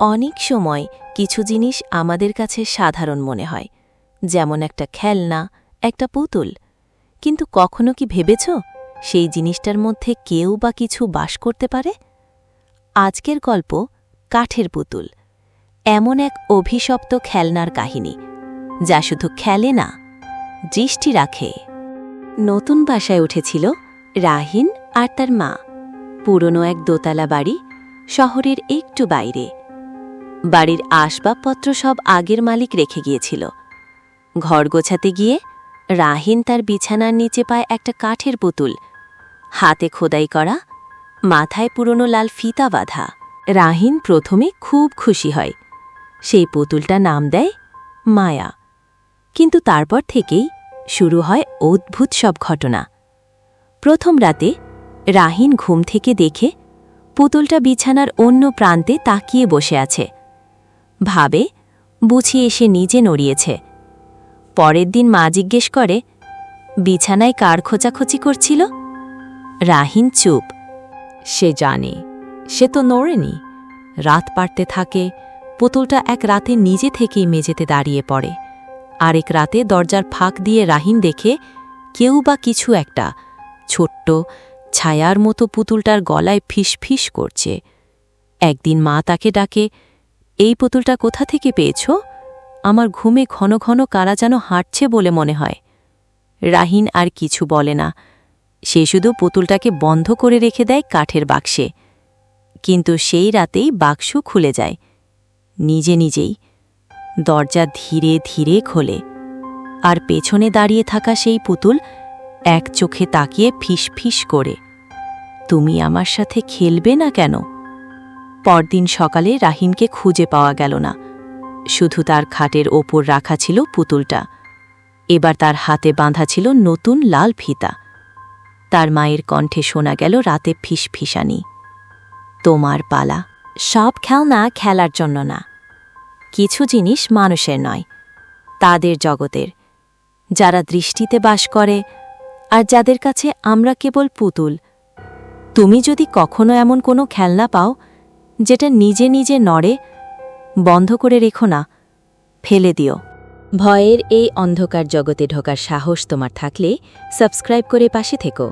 অনেক সময় কিছু জিনিস আমাদের কাছে সাধারণ মনে হয়, যেমন একটা খেলনা, একটা পুতুল। কিন্তু কখনো কি ভেবেছ সেই জিনিসটার মধ্যে কেউ বা কিছু বাস করতে পারে? আজকের গল্প কাঠের পুতুল, এমন এক অভিশপ্ত খেলনার কাহিনী, যা শুধু খেলে না, দৃষ্টি রাখে। নতুন বাসায় উঠেছিল রাহিন আর তার মা। পুরনো এক দোতলা বাড়ি, শহরের একটু বাইরে। বাড়ির আসবাবপত্র সব আগের মালিক রেখে গিয়েছিল। ঘর গোছাতে গিয়ে রাহিন তার বিছানার নিচে পায় একটা কাঠের পুতুল। হাতে খোদাই করা, মাথায় পুরনো লাল ফিতা বাঁধা। রাহিন প্রথমে খুব খুশি হয়। সেই পুতুলটা নাম দেয় মায়া। কিন্তু তারপর থেকেই শুরু হয় অদ্ভুত সব ঘটনা। প্রথম রাতে রাহিন ঘুম থেকে দেখে পুতুলটা বিছানার অন্য প্রান্তে তাকিয়ে বসে আছে। ভাবে বুঝি এসে নিজে নড়িয়েছে। পরের দিন মা জিজ্ঞেস করে, বিছানায় কার খোঁচাখোঁচি করছিল? রাহিন চুপ। সে জানে, সে তো নড়েনি। রাত পারতে থাকে, পুতুলটা এক রাতে নিজে থেকেই মেঝেতে দাঁড়িয়ে পড়ে। আরেক রাতে দরজার ফাঁক দিয়ে রাহিন দেখে কেউ বা কিছু একটা, ছোট্ট, ছায়ার মতো পুতুলটার গলায় ফিস ফিস করছে। একদিন মা তাকে ডাকে এই পুতুলটা কোথা থেকে পেয়েছ? আমার ঘুমে ঘন ঘন কারা যেন হাঁটছে বলে মনে হয়। রাহিন আর কিছু বলে না। সে শুধু পুতুলটাকে বন্ধ করে রেখে দেয় কাঠের বাক্সে। কিন্তু সেই রাতেই বাক্স খুলে যায়। নিজে নিজেই। দরজা ধীরে ধীরে খোলে। আর পেছনে দাঁড়িয়ে থাকা সেই পুতুল এক চোখে তাকিয়ে ফিস ফিস করে। তুমি আমার সাথে খেলবে না কেন? পরদিন সকালে রাহিনকে খুঁজে পাওয়া গেল না। শুধু তার খাটের ওপর রাখা ছিল পুতুলটা। এবার তার হাতে বাঁধা ছিল নতুন লাল ফিতা। তার মায়ের কণ্ঠে শোনা গেল রাতে ফিস ফিসানি তোমার পালা, সব খেলনা খেলার জন্য না। কিছু জিনিস মানুষের নয়, তাদের জগতের। যারা দৃষ্টিতে বাস করে, আর যাদের কাছে আমরা কেবল পুতুল। তুমি যদি কখনো এমন কোনো খেলনা পাও যেটা নিজে নিজে নড়ে, বন্ধ করে রেখো না, ফেলে দিও। ভয়ের এই অন্ধকার জগতে ঢোকার সাহস তোমার থাকলে সাবস্ক্রাইব করে পাশে থেকো,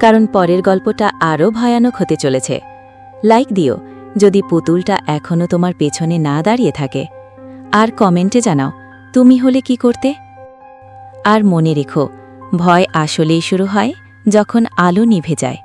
কারণ পরের গল্পটা আরও ভয়ানক হতে চলেছে। লাইক দিও, যদি পুতুলটা এখনও তোমার পেছনে না দাঁড়িয়ে থাকে। আর কমেন্টে জানাও, তুমি হলে কি করতে? আর মনে রেখো, ভয় আসলেই শুরু হয় যখন আলো নিভে যায়।